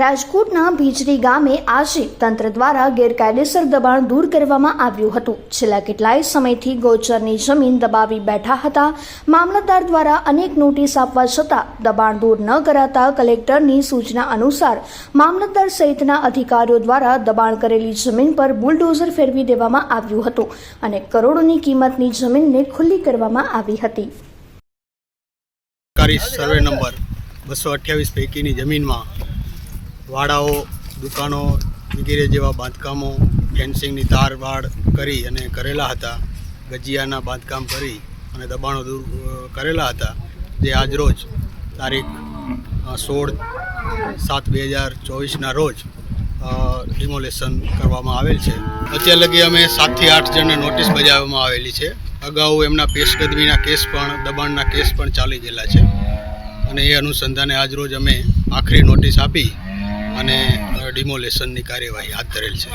રાજકોટના ભીજરી ગામે આજે તંત્ર દ્વારા ગેરકાયદેસર દબાણ દૂર કરવામાં આવ્યું હતું. છેલ્લા કેટલાય સમયથી ગોચરની જમીન દબાવી બેઠા હતા. મામલતદાર દ્વારા અનેક નોટિસ આપવા છતાં દબાણ દૂર ન કરાતા કલેક્ટરની સૂચના અનુસાર મામલતદાર સહિતના અધિકારીઓ દ્વારા દબાણ કરેલી જમીન પર બુલડોઝર ફેરવી દેવામાં આવ્યું હતું અને કરોડોની કિંમતની જમીનને ખુલ્લી કરવામાં આવી હતી. સર્વે નંબર બસો અઠ્યાવીસ પૈકીની જમીનમાં વાડાઓ, દુકાનો વગેરે જેવા બાંધકામો, ફેન્સિંગની તારવાડ કરી અને કરેલા હતા. ગજિયાના બાંધકામ કરી અને દબાણો દૂર કરેલા હતા. જે આજરોજ તારીખ સોળ સાત બે હજાર ચોવીસના રોજ ડિમોલેશન કરવામાં આવેલ છે. અત્યાર લગી અમે સાતથી આઠ જણને નોટિસ બજાવવામાં આવેલી છે. અગાઉ એમના પેશકદમીના કેસ પણ, દબાણના કેસ પણ ચાલી ગયેલા છે. અને એ અનુસંધાને આજરોજ અમે આખરી નોટિસ આપી અને ડિમોલેશનની કાર્યવાહી હાથ ધરેલ છે.